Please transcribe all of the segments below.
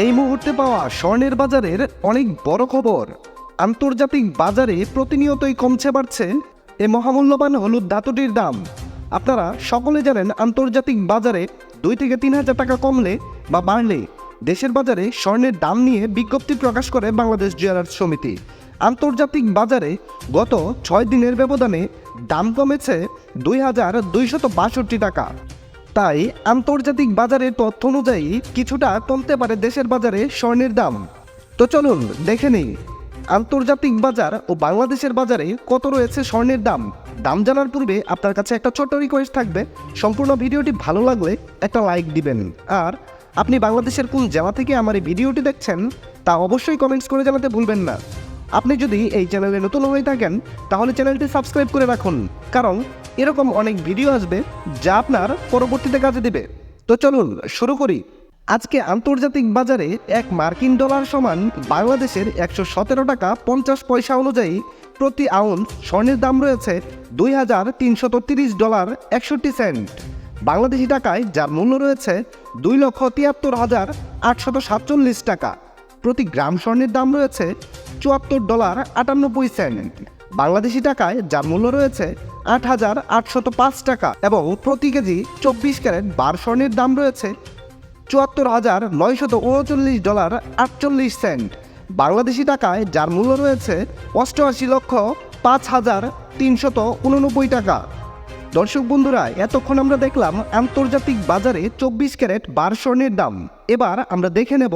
এই মুহূর্তে পাওয়া স্বর্ণের বাজারের অনেক বড় খবর। আন্তর্জাতিক বাজারে প্রতিনিয়তই কমছে, বাড়ছে এ মহামূল্যবান হলুদ ধাতুটির দাম। আপনারা সকলে জানেন আন্তর্জাতিক বাজারে দুই থেকে তিন হাজার টাকা কমলে বা বাড়লে দেশের বাজারে স্বর্ণের দাম নিয়ে বিজ্ঞপ্তি প্রকাশ করে বাংলাদেশ জুয়েলার্স সমিতি। আন্তর্জাতিক বাজারে গত ছয় দিনের ব্যবধানে দাম কমেছে দুই হাজার দুইশত বাষট্টি টাকা। তাই আন্তর্জাতিক বাজারের তথ্য অনুযায়ী কিছুটা কমতে পারে দেশের বাজারে স্বর্ণের দাম। তো চলুন দেখে নিই, আন্তর্জাতিক বাজার ও বাংলাদেশের বাজারে কত রয়েছে স্বর্ণের দাম? দাম জানার পূর্বে আপনার কাছে একটা ছোট্ট রিকোয়েস্ট থাকবে। সম্পূর্ণ ভিডিওটি ভালো লাগলে একটা লাইক দিবেন। আর আপনি বাংলাদেশের কোন জেলা থেকে আমার এই ভিডিওটি দেখছেন, তা অবশ্যই কমেন্টস করে জানাতে ভুলবেন না। আপনি যদি এই চ্যানেলে নতুন হয়ে থাকেন, তাহলে চ্যানেলটি সাবস্ক্রাইব করে রাখুন। কারণ এরকম অনেক ভিডিও আসবে যা আপনার পরবর্তীতে কাজে দেবে। তো চলুন, শুরু করি। আজকে আন্তর্জাতিক বাজারে এক মার্কিন ডলার সমান বাংলাদেশের একশো সতেরো টাকা পঞ্চাশ পয়সা অনুযায়ী প্রতি আউন্স স্বর্ণের দাম রয়েছে দুই হাজার তিনশত তিরিশ ডলার একষট্টি সেন্ট। বাংলাদেশি টাকায় যার মূল্য রয়েছে দুই লক্ষ তিয়াত্তর হাজার আটশত সাতচল্লিশ টাকা। প্রতি গ্রাম স্বর্ণের দাম রয়েছে চুয়াত্তর ডলার আটানব্বই সেন্ট। বাংলাদেশি টাকায় যার মূল্য রয়েছে আট হাজার আটশত পাঁচ টাকা এবং প্রতি কেজি চব্বিশ ক্যারেট বার স্বর্ণের দাম রয়েছে চুয়াত্তর হাজার নয়শত উনচল্লিশ ডলার আটচল্লিশ সেন্ট। বাংলাদেশি টাকায় যার মূল্য রয়েছে অষ্টআশি লক্ষ পাঁচ হাজার তিনশত উননব্বই টাকা। দর্শক বন্ধুরা, এতক্ষণ আমরা দেখলাম আন্তর্জাতিক বাজারে চব্বিশ ক্যারেট বার স্বর্ণের দাম। এবার আমরা দেখে নেব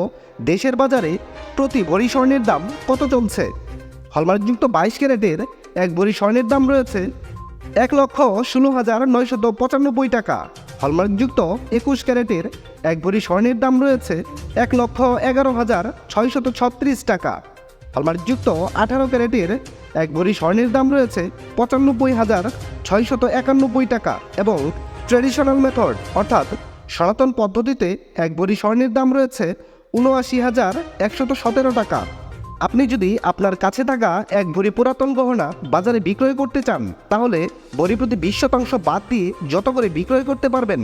দেশের বাজারে প্রতি ভরি স্বর্ণের দাম কত চলছে। হলমার্কযুক্ত বাইশ ক্যারেটের এক ভরি স্বর্ণের দাম রয়েছে এক লক্ষ ষোলো হাজার নয়শত পঁচানব্বই টাকা। হলমার্কযুক্ত একুশ ক্যারেটের এক ভরি স্বর্ণের দাম রয়েছে এক লক্ষ এগারো হাজার ছয়শত ছত্রিশ টাকা। হলমার্কযুক্ত আঠারো ক্যারেটের এক ভরি স্বর্ণের দাম রয়েছে পঁচানব্বই হাজার ছয়শত একানব্বই টাকা এবং ট্রেডিশনাল মেথড, অর্থাৎ সনাতন পদ্ধতিতে এক ভরি স্বর্ণের দাম রয়েছে উনআশি হাজার একশত সতেরো টাকা। আপনি যদি আপনার কাছে থাকা এক ভরি পুরাতন গহনা বাজারে বিক্রয় করতে চান, তাহলে ভরি প্রতি বিশ শতাংশ বাদ দিয়ে যত করে বিক্রয় করতে পারবেন।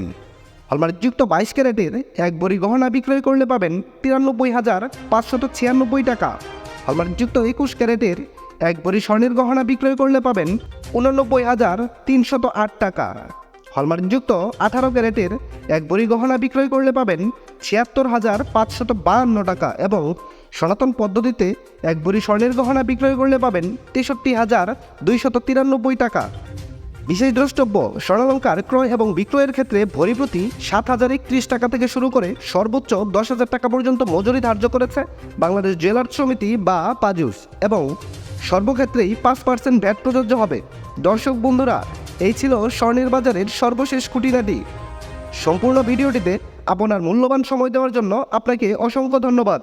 হলমার্কযুক্ত বাইশ ক্যারেটের এক ভরি গহনা বিক্রয় করলে পাবেন তিরানব্বই হাজার পাঁচশত ছিয়ানব্বই টাকা। হলমার্কযুক্ত একুশ ক্যারেটের এক ভরি স্বর্ণের গহনা বিক্রয় করলে পাবেন উননব্বই হাজার তিনশত আট টাকা। হলমার্কযুক্ত আঠারো ক্যারেটের এক ভরি গহনা বিক্রয় করলে পাবেন ছিয়াত্তর হাজার পাঁচশত বাহান্ন টাকা এবং সনাতন পদ্ধতিতে এক ভরি স্বর্ণের গহনা বিক্রয় করলে পাবেন তেষট্টি হাজার দুইশত তিরানব্বই টাকা। বিশেষ দ্রষ্টব্য, স্বর্ণালঙ্কার ক্রয় এবং বিক্রয়ের ক্ষেত্রে ভরি প্রতি সাত হাজার একত্রিশ টাকা থেকে শুরু করে সর্বোচ্চ দশ হাজার টাকা পর্যন্ত মজুরি ধার্য করেছে বাংলাদেশ জুয়েলার্স সমিতি বা পাজুস এবং সর্বক্ষেত্রেই পাঁচ পার্সেন্ট ভ্যাট প্রযোজ্য হবে। দর্শক বন্ধুরা, এই ছিল স্বর্ণের বাজারের সর্বশেষ খুঁটিনাটি। সম্পূর্ণ ভিডিওটিতে আপনার মূল্যবান সময় দেওয়ার জন্য আপনাকে অসংখ্য ধন্যবাদ।